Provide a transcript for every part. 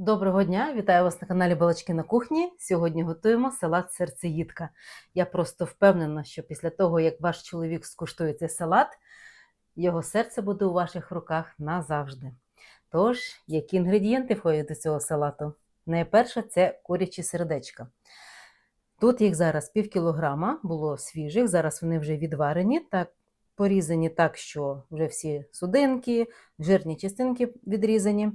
Доброго дня! Вітаю вас на каналі Балачки на кухні. Сьогодні готуємо салат серцеїдка. Я просто впевнена, що після того, як ваш чоловік скуштує цей салат, його серце буде у ваших руках назавжди. Тож, які інгредієнти входять до цього салату? Найперше це курячі сердечка. Тут їх зараз пів кілограма було свіжих, зараз вони вже відварені, так, порізані так, що вже всі судинки, жирні частинки відрізані.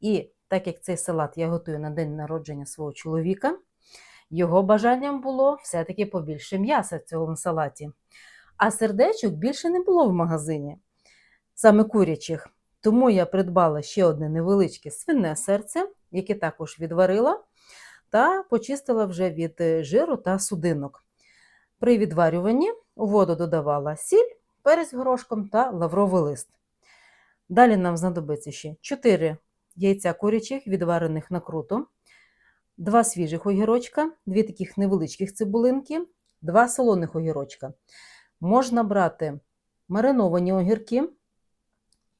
І так як цей салат я готую на день народження свого чоловіка, його бажанням було все-таки побільше м'яса в цьому салаті. А сердечок більше не було в магазині, саме курячих. Тому я придбала ще одне невеличке свине серце, яке також відварила, та почистила вже від е, жиру та судинок. При відварюванні у воду додавала сіль, перець горошком та лавровий лист. Далі нам знадобиться ще 4 яйця курячих, відварених на круто, 2 свіжих огірочка, 2 таких невеличких цибулинки, 2 солоних огірочка. Можна брати мариновані огірки,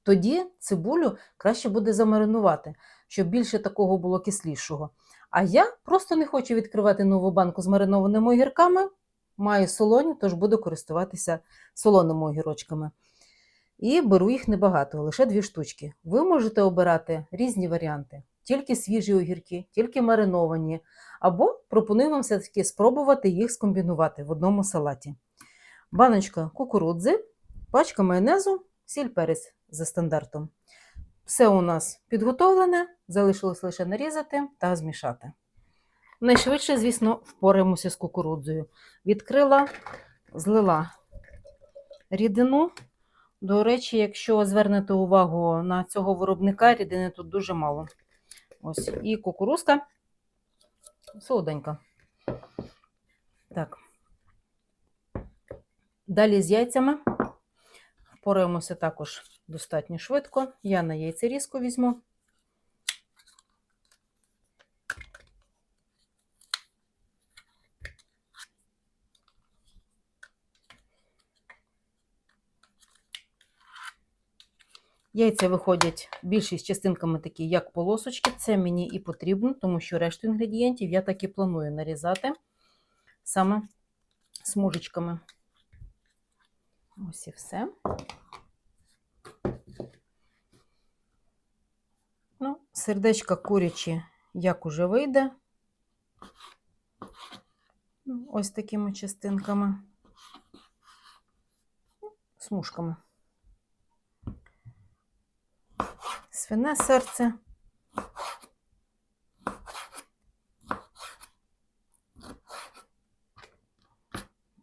тоді цибулю краще буде замаринувати, щоб більше такого було кислішого. А я просто не хочу відкривати нову банку з маринованими огірками. Маю солоні, тож буду користуватися солоними огірочками. І беру їх небагато, лише дві штучки. Ви можете обирати різні варіанти: тільки свіжі огірки, тільки мариновані, або пропоную вам все-таки спробувати їх скомбінувати в одному салаті. Баночка кукурудзи, пачка майонезу, сіль перець за стандартом. Все у нас підготовлене, залишилось лише нарізати та змішати. Найшвидше, звісно, впораємося з кукурудзою. Відкрила, злила рідину. До речі, якщо звернете увагу на цього виробника, рідини тут дуже мало. Ось, і кукурузка солоденька. Так. Далі з яйцями впораємося також достатньо швидко. Я на яйцерізку візьму. Яйця виходять більшість частинками такі, як полосочки. Це мені і потрібно, тому що решту інгредієнтів я так і планую нарізати саме смужечками. Ось і все. Ну, сердечка курячі, як уже вийде. Ну, Ось такими частинками, смужками. Свине серце.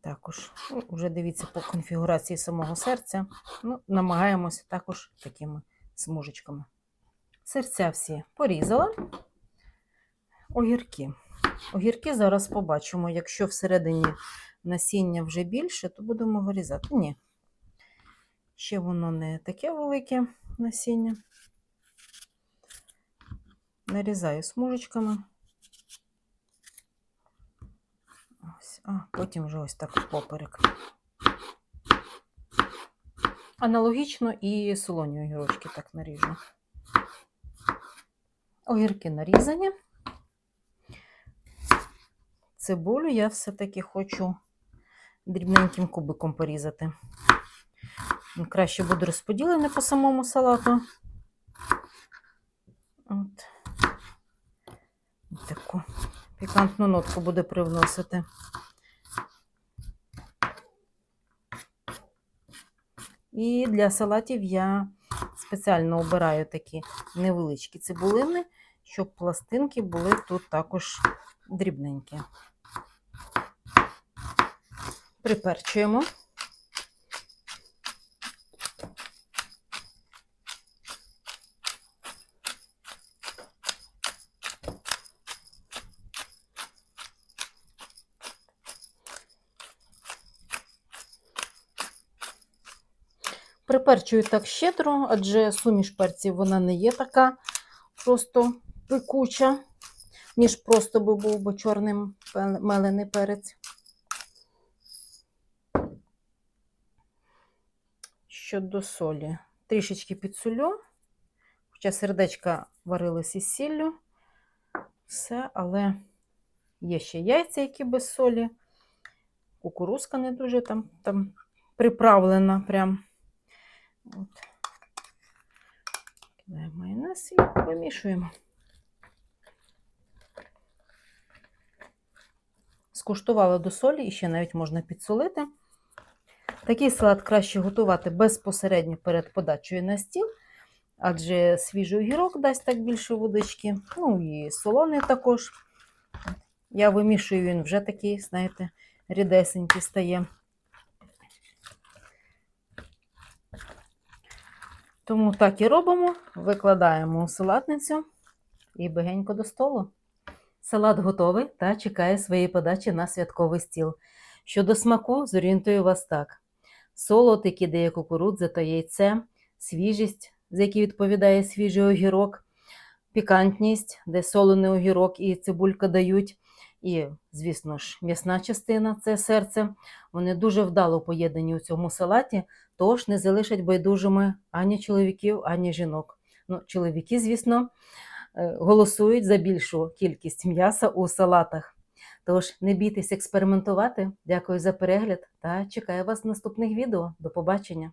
Також, ну, вже дивіться по конфігурації самого серця. Ну, Намагаємося також такими смужечками. Серця всі порізала. Огірки. Огірки зараз побачимо. Якщо всередині насіння вже більше, то будемо вирізати. Ні. Ще воно не таке велике насіння нарізаю смужечками. Ось, а потім вже ось так поперек. Аналогічно і солоні огірочки так наріжу. Огірки нарізані. Цибулю я все-таки хочу дрібненьким кубиком порізати. Краще буде розподілене по самому салату. От таку пікантну нотку буде привносити. І для салатів я спеціально обираю такі невеличкі цибулини, щоб пластинки були тут також дрібненькі. Приперчуємо. Приперчую так щедро, адже суміш перців вона не є така просто пекуча, ніж просто би був би чорним мелений перець. Щодо солі, трішечки підсолю, хоча сердечка варилися із сіллю, все, але є ще яйця, які без солі. Кукурузка не дуже там, там приправлена прям. От. Кидаємо майонез і вимішуємо. Скуштувала до солі і ще навіть можна підсолити. Такий салат краще готувати безпосередньо перед подачею на стіл, адже свіжий огірок дасть так більше водички. Ну і солоний також. Я вимішую він вже такий, знаєте, рідесенький стає. Тому так і робимо. Викладаємо у салатницю і бегенько до столу. Салат готовий та чекає своєї подачі на святковий стіл. Щодо смаку, зорієнтую вас так: солод, який дає кукурудза та яйце, свіжість, за який відповідає свіжий огірок, пікантність, де солений огірок і цибулька дають. І, звісно ж, м'ясна частина це серце. Вони дуже вдало поєднані у цьому салаті, тож не залишать байдужими ані чоловіків, ані жінок. Ну, чоловіки, звісно, е, голосують за більшу кількість м'яса у салатах. Тож не бійтесь експериментувати. Дякую за перегляд та чекаю вас в наступних відео. До побачення!